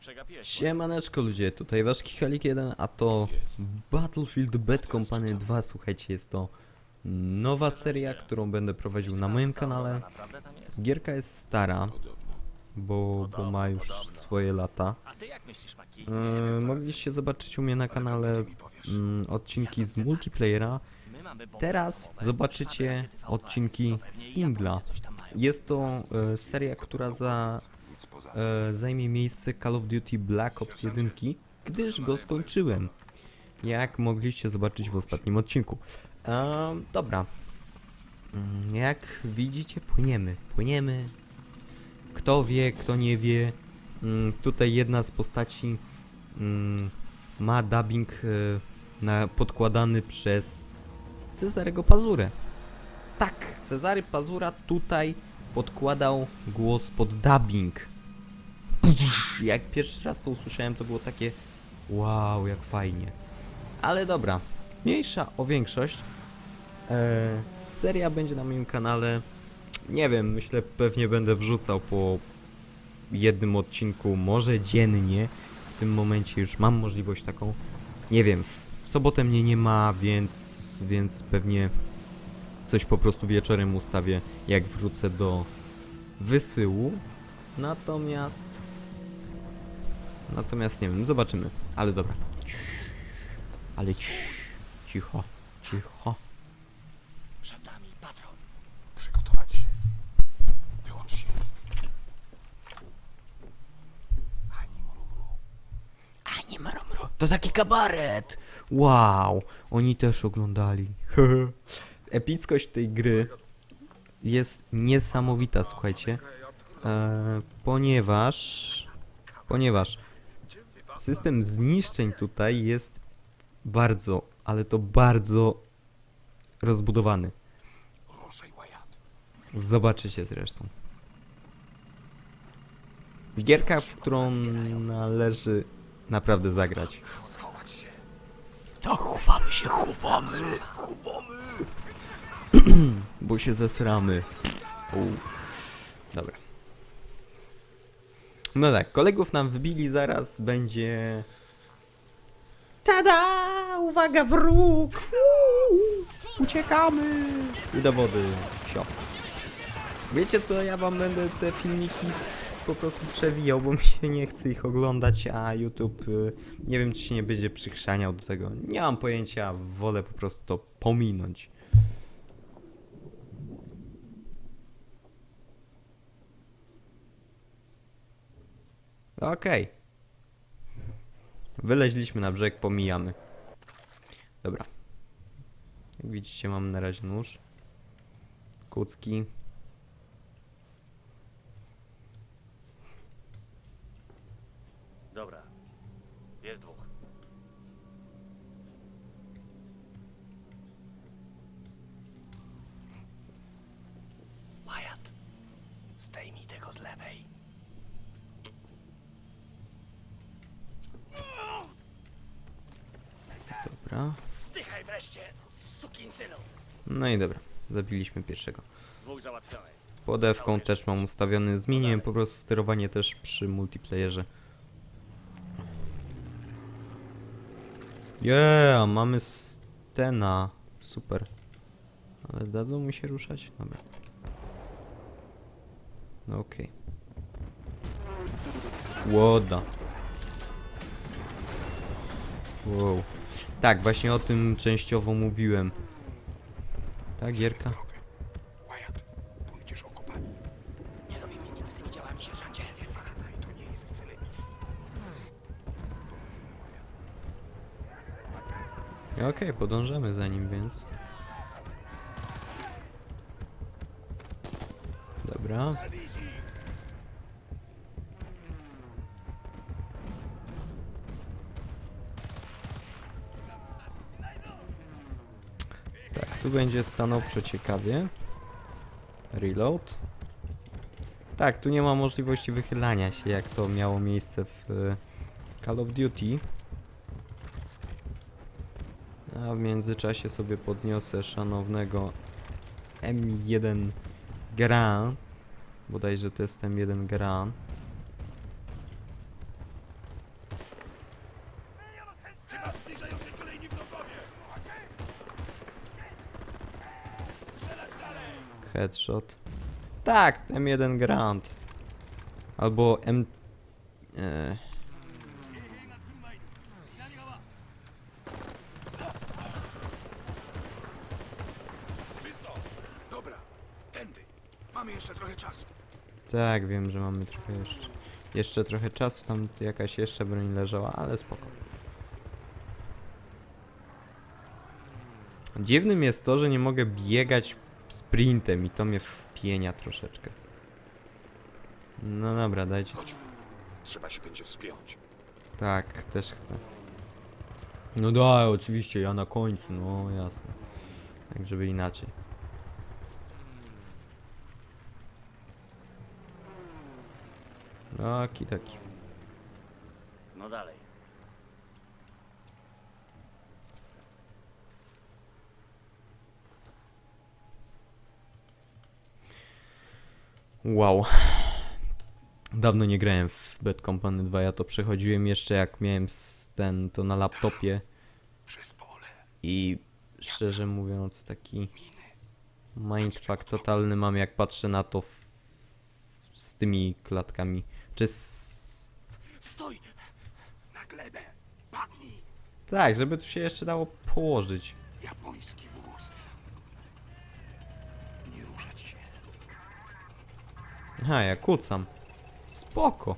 przegapiłeś. Siemaneczko ludzie, tutaj wasz Kichalik 1, a to Battlefield Bad Company 2, słuchajcie, jest to nowa seria, którą będę prowadził na moim kanale. Gierka jest stara, bo, bo ma już swoje lata. E, mogliście zobaczyć u mnie na kanale mm, odcinki z multiplayera. Teraz zobaczycie Trwa rakiety V2, odcinki singla. Jest to e, seria, która za, e, zajmie miejsce Call of Duty Black Ops 1, gdyż go skończyłem. Jak mogliście zobaczyć w ostatnim odcinku. E, dobra. Mm, Jak widzicie, płyniemy. Płyniemy. Kto wie, kto nie wie. Mm, Tutaj jedna z postaci mm, ma dubbing e, na, podkładany przez Cezarego Pazurę. Tak, Cezary Pazura tutaj podkładał głos pod dubbing. Jak pierwszy raz to usłyszałem, to było takie wow, jak fajnie. Ale dobra, mniejsza o większość. E, seria będzie na moim kanale. Nie wiem, myślę pewnie będę wrzucał po jednym odcinku, może dziennie. W tym momencie już mam możliwość taką. Nie wiem, w, w sobotę mnie nie ma, więc, więc pewnie coś po prostu wieczorem ustawię, jak wrócę do wysyłu. Natomiast. Natomiast nie wiem, zobaczymy. Ale dobra. Ale cicho, cicho. Przed nami patrol. Przygotować się. Wyłącz silnik. Ani mrumru. A nie mromro. To taki kabaret! Wow! Oni też oglądali. Epickość tej gry jest niesamowita, słuchajcie. E, ponieważ. Ponieważ system zniszczeń tutaj jest bardzo, ale to bardzo rozbudowany. Wyatt. Zobaczycie zresztą. Gierka, w którą należy naprawdę zagrać. Się. To chowamy się, chowamy, chowamy. Bo się zesramy. U. Dobra. No tak, kolegów nam wybili, zaraz będzie... Tada! Uwaga, wróg! Uuu, uciekamy! I do wody. Sio. Wiecie co, ja wam będę te filmiki po prostu przewijał, bo mi się nie chce ich oglądać, a YouTube y, nie wiem czy się nie będzie przychrzaniał do tego. Nie mam pojęcia, wolę po prostu to pominąć. Okej. Wyleźliśmy na brzeg, pomijamy. Dobra. Jak widzicie mam na razie nóż. Kucki. Dobra. Jest dwóch. Wyatt. Zdejmij tego z lewej. Dobra. Zdychaj wreszcie, sukinsynu. No i dobra. Zabiliśmy pierwszego. Dwóch załatwionych. Podewką też mam ustawiony. Zmieniłem po prostu sterowanie też przy multiplayerze. Yeah, mamy Stena. Super. Ale dadzą mi się ruszać? Dobra. No okej. Łoda. Wow. Tak, właśnie o tym częściowo mówiłem. Tak, Gierka? Drogę. Wyatt, pójdziesz okopani. Nie robi mi nic z tymi działami, sierżancie. Nie Faraday, to nie jest cel misji. Powodzenia, Wyatt. Okej, podążamy za nim, więc. Dobra. Tu będzie stanowczo ciekawie. Reload. Tak, tu nie ma możliwości wychylania się, jak to miało miejsce w e, Call of Duty. A w międzyczasie sobie podniosę szanownego M1 Grand. Bodajże to jest M1 Grand. Headshot. Tak, M1 Grand. Albo M... E, Dobra, tędy. Mamy jeszcze trochę czasu. tak, wiem, że mamy trochę jeszcze... Jeszcze trochę czasu, tam jakaś jeszcze broń leżała, ale spoko. Dziwnym jest to, że nie mogę biegać sprintem i to mnie wpienia troszeczkę. No dobra, dajcie. Chodźmy. Trzeba się będzie wspiąć. Tak, też chcę. No daj, oczywiście, ja na końcu, no jasne. Tak, żeby inaczej. Taki, taki. No dalej. Wow. Dawno nie grałem w Bad Company 2, ja to przechodziłem jeszcze jak miałem ten, to na laptopie i szczerze mówiąc taki mindfuck totalny mam jak patrzę na to w, z tymi klatkami, czy z... Stój! Na glebę. Padnij. Tak, żeby tu się jeszcze dało położyć. Japoński wóz. Nie ruszać się. Aha, ja kucam. Spoko.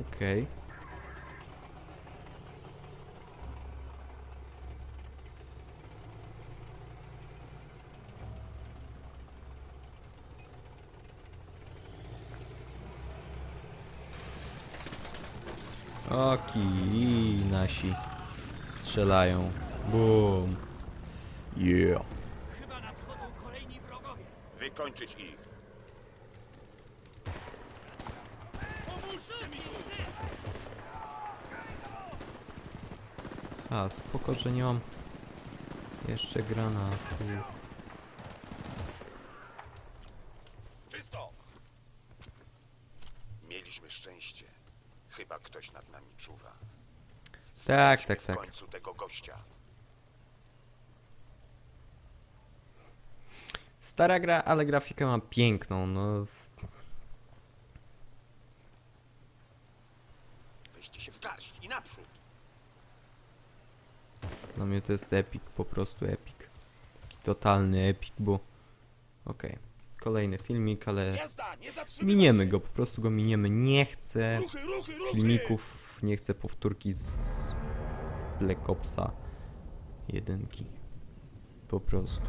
Okej. Oki, nasi strzelają. Boom. Yeah. Chyba nadchodzą kolejni wrogowie. Wykończyć ich. Pomóżcie mi tu! A, spoko, że nie mam jeszcze granatów. Czysto! Mieliśmy szczęście. Chyba ktoś nad nami czuwa. Tak, Znajdźmy tak, w tak. końcu tego gościa. Stara gra, ale grafikę ma piękną, no. Weźcie się w garść i naprzód. Dla mnie to jest epic, po prostu epic. Taki totalny epic, bo... Okej. Kolejny filmik, ale miniemy go, po prostu go miniemy. Nie chcę filmików, nie chcę powtórki z Black Opsa jedynki. Po prostu.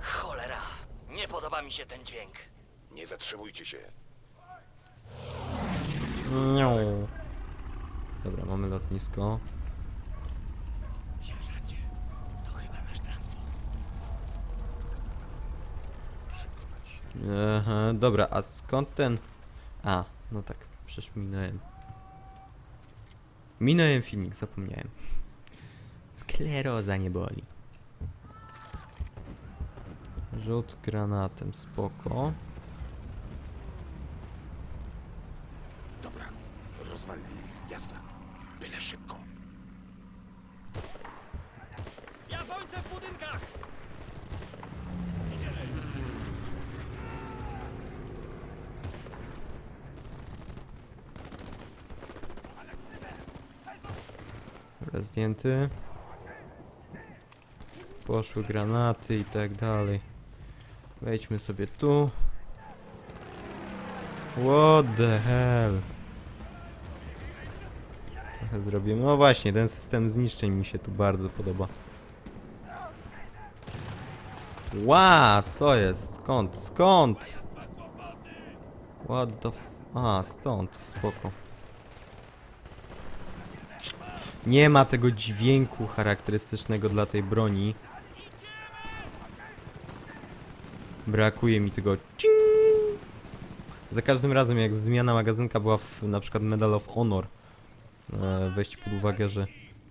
Cholera! Nie podoba mi się ten dźwięk. Nie zatrzymujcie się. Nią. Dobra, mamy lotnisko. Sierżancie, to chyba nasz transport. Szykować się. Aha, dobra, a skąd ten... A, no tak, przecież minąłem. Minąłem filmik, zapomniałem. Skleroza nie boli. Rzut granatem, spoko. Dobra, rozwalmy ich. Jazda. Byle szybko. Dobra, zdjęty. Poszły granaty i tak dalej. Wejdźmy sobie tu. What the hell? Trochę zrobimy. No właśnie, ten system zniszczeń mi się tu bardzo podoba. Ła, co jest? Skąd? Skąd? What the f... A, stąd, spoko. Nie ma tego dźwięku charakterystycznego dla tej broni. Brakuje mi tego cing. Za każdym razem jak zmiana magazynka była w na przykład Medal of Honor. E, weźcie pod uwagę, że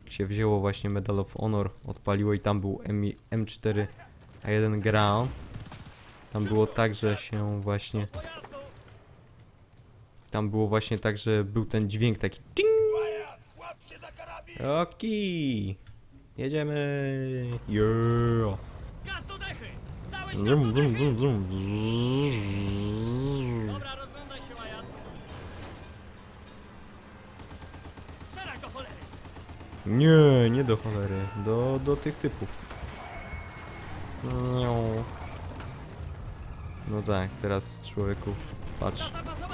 się wzięło właśnie Medal of Honor, odpaliło i tam był M M4 A1 Ground. Tam było tak, że się właśnie... Tam było właśnie tak, że był ten dźwięk taki cing. Oki! Jedziemy! Yeah! Gaz do Zum, zum, zum, zum. Dobra, rozglądaj się, Wyatt. Strzelaj do cholery! Nie, nie do cholery. Do, do tych typów. No. No tak, teraz człowieku, patrz. Zapasowa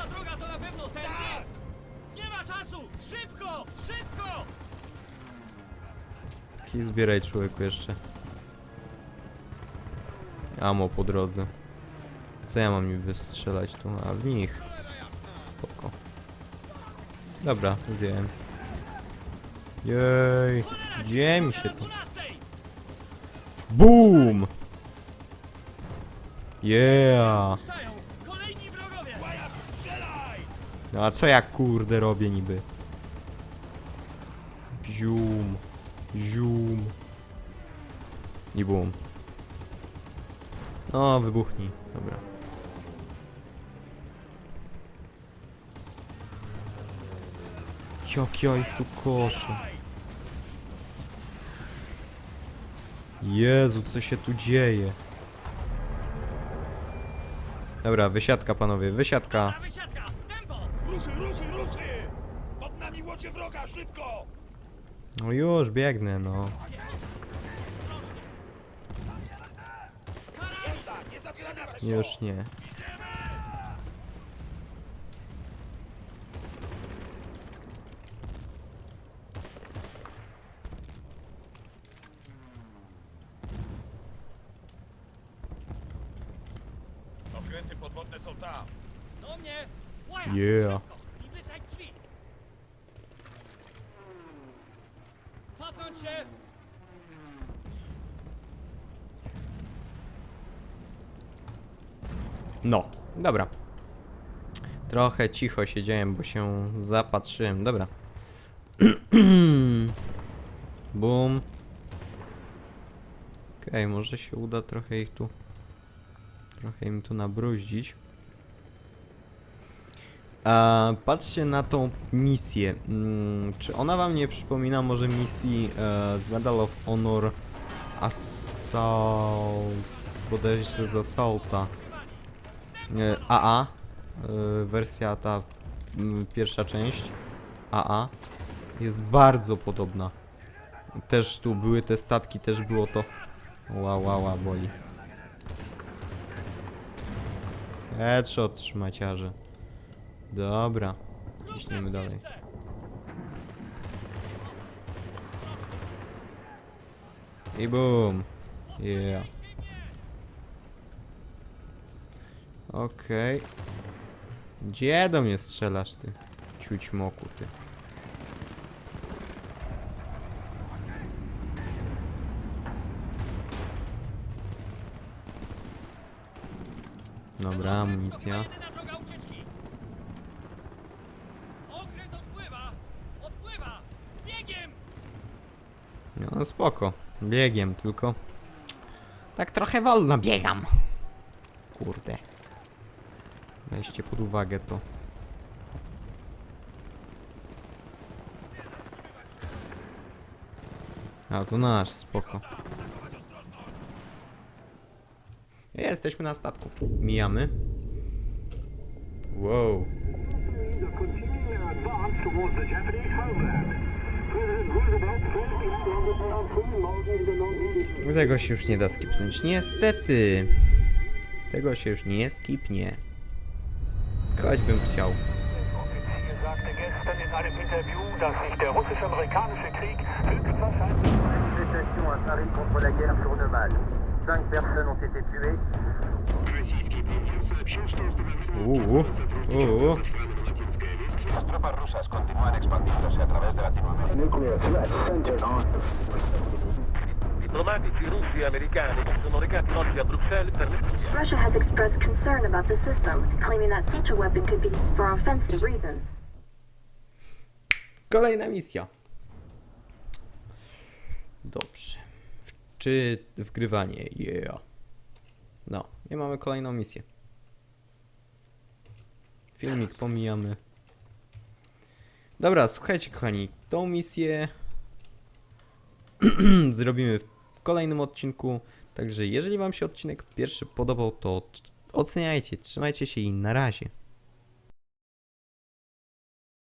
I zbieraj człowieku jeszcze. Amo po drodze. Co ja mam niby strzelać tu? A w nich. Spoko. Dobra, zjem. Jej. Gdzie mi się to? 12! BOOM! Yeah! No a co ja kurde robię niby? Zium. Zium. I bum. No, wybuchnij. Dobra. Jak ja ich tu koszę. Jezu, co się tu dzieje? Dobra, wysiadka panowie, wysiadka. Wysiadka! Tempo! Ruchy, ruchy, ruchy! Pod nami łodzie wroga, szybko! No już, biegnę, no. Już nie. Okręty podwodne są tam. Do mnie! Yeah. Szybko! I wysadź drzwi! Się! No, dobra. Trochę cicho siedziałem, bo się zapatrzyłem. Dobra. Boom. Okej, może się uda trochę ich tu... Trochę im tu nabruździć. A, patrzcie na tą misję. Mm, czy ona wam nie przypomina może misji e, z Medal of Honor Assault... Bodajże z Assaulta. AA. y, wersja ta mm, pierwsza część. AA. Jest bardzo podobna. Też tu były te statki, też było to. Ła, ła, ła, boli. Headshot, szmaciarze. Dobra. Ciśniemy dalej. I boom. Yeah. Okej. Gdzie do mnie strzelasz ty? Ciuć moku ty. Dobra, amunicja. No spoko. Biegiem tylko. Tak trochę wolno biegam. Kurde. Weźcie pod uwagę to. A to nasz, spoko. Jesteśmy na statku. Mijamy. Wow. Tego się już nie da skipnąć. Niestety. Tego się już nie skipnie. Choćbym chciał. Offizier sagte gestern in einem Interview, dass sich der russisch-amerikanische Krieg höchstwahrscheinlich... Manifestation à Paris contre la guerre sur deux mâles. Cinq personnes ont été tuées. Uuu. Uuu. Nuclear threat centered on... diplomatici russi e americani si sono recati oggi a Bruxelles per le Russia has expressed concern about the system, claiming that such a weapon could be used for offensive reasons. Kolejna misja. Dobrze. Czy wgrywanie? Yeah. No, i mamy kolejną misję. Filmik pomijamy. Dobra, słuchajcie kochani, tą misję zrobimy w kolejnym odcinku. Także jeżeli wam się odcinek pierwszy podobał, to oceniajcie, trzymajcie się i na razie.